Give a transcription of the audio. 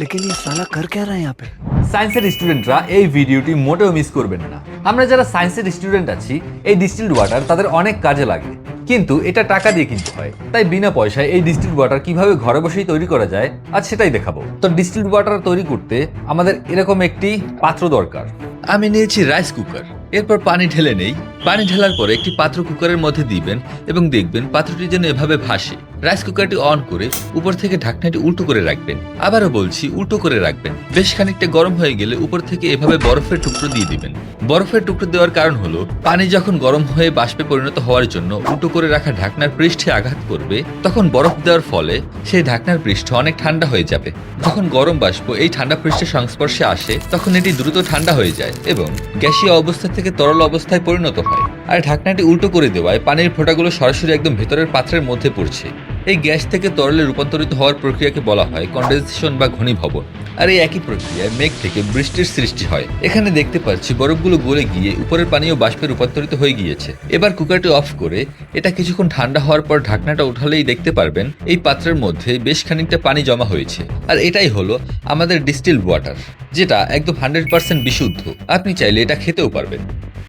लेकिन ये साला कर क्या रहा है यहाँ पे সায়েন্সের স্টুডেন্টরা এই ভিডিওটি মোটেও মিস করবেন না আমরা যারা সায়েন্সের স্টুডেন্ট আছি এই ডিস্টিলড ওয়াটার তাদের অনেক কাজে লাগে কিন্তু এটা টাকা দিয়ে কিনতে হয় তাই বিনা পয়সায় এই ডিস্টিলড ওয়াটার কিভাবে ঘরে বসেই তৈরি করা যায় আজ সেটাই দেখাবো তো ডিস্টিলড ওয়াটার তৈরি করতে আমাদের এরকম একটি পাত্র দরকার আমি নিয়েছি রাইস কুকার এরপর পানি ঢেলে নেই পানি ঢালার পরে একটি পাত্র কুকারের মধ্যে দিবেন এবং দেখবেন পাত্রটি যেন এভাবে ভাসে রাইস কুকারটি অন করে উপর থেকে ঢাকনাটি উল্টো করে রাখবেন। আবারও বলছি, উল্টো করে রাখবেন। বেশ খানিকটা গরম হয়ে গেলে উপর থেকে এভাবে বরফের টুকরো দিয়ে দিবেন। বরফের টুকরো দেওয়ার কারণ হলো, পানি যখন গরম হয়ে বাষ্পে পরিণত হওয়ার জন্য উল্টো করে রাখা ঢাকনার পৃষ্ঠে আঘাত করবে, তখন বরফ দেওয়ার ফলে সেই ঢাকনার পৃষ্ঠ অনেক ঠান্ডা হয়ে যাবে। যখন গরম বাষ্প এই ঠান্ডা পৃষ্ঠের সংস্পর্শে আসে, তখন এটি দ্রুত ঠান্ডা হয়ে যায় এবং গ্যাসীয় অবস্থা থেকে তরল অবস্থায় পরিণত হয়। আর ঢাকনাটি উল্টো করে দেওয়ায় পানির ফোঁটাগুলো সরাসরি একদম ভেতরের পাত্রের মধ্যে পড়ছে। এই গ্যাস থেকে তরলে রূপান্তরিত হওয়ার প্রক্রিয়াকে বলা হয় কন্ডেনসেশন বা ঘনীভবন। আর এই একই প্রক্রিয়ায় মেঘ থেকে বৃষ্টির সৃষ্টি হয়। এখানে দেখতে পাচ্ছি বরফগুলো গলে গিয়ে উপরের পানীয় বাষ্পে রূপান্তরিত হয়ে গিয়েছে। এবার কুকারটি অফ করে এটা কিছুক্ষণ ঠান্ডা হওয়ার পর ঢাকনাটা উঠালেই দেখতে পারবেন এই পাত্রের মধ্যে বেশ খানিকটা পানি জমা হয়েছে। আর এটাই হলো আমাদের ডিস্টিল ওয়াটার যেটা একদম হান্ড্রেড পার্সেন্ট বিশুদ্ধ। আপনি চাইলে এটা খেতেও পারবেন।